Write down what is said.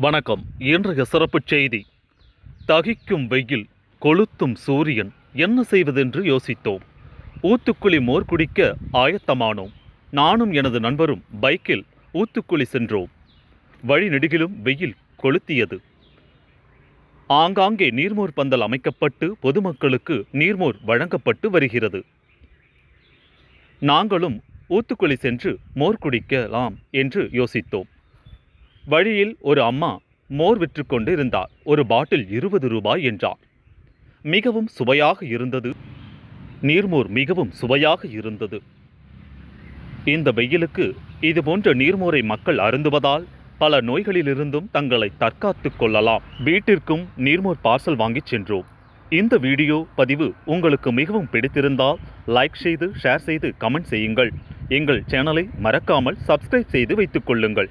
வணக்கம். இன்றைய சிறப்புச் செய்தி. தகிக்கும் வெயில் கொளுத்தும் சூரியன் என்ன செய்வதென்று யோசித்தோம். ஊத்துக்குழி மோர் குடிக்க ஆயத்தமானோம். நானும் எனது நண்பரும் பைக்கில் ஊத்துக்குழி சென்றோம். வழி நெடுகிலும் வெயில் கொளுத்தியது. ஆங்காங்கே நீர்மோர் பந்தல் அமைக்கப்பட்டு பொதுமக்களுக்கு நீர்மோர் வழங்கப்பட்டு வருகிறது. நாங்களும் ஊத்துக்குழி சென்று மோர் குடிக்கலாம் என்று யோசித்தோம். வழியில் ஒரு அம்மா மோர் விற்றுக்கொண்டு இருந்தார். ஒரு பாட்டில் இருபது ரூபாய் என்றார் மிகவும் சுவையாக இருந்தது. நீர்மோர் மிகவும் சுவையாக இருந்தது. இந்த வெயிலுக்கு இது போன்ற நீர்மோரை மக்கள் அருந்துவதால் பல நோய்களிலிருந்தும் தங்களை தற்காத்து கொள்ளலாம். வீட்டிற்கும் நீர்மோர் பார்சல் வாங்கிச் சென்றோம். இந்த வீடியோ பதிவு உங்களுக்கு மிகவும் பிடித்திருந்தால் லைக் செய்து ஷேர் செய்து கமெண்ட் செய்யுங்கள். எங்கள் சேனலை மறக்காமல் சப்ஸ்கிரைப் செய்து வைத்துக் கொள்ளுங்கள்.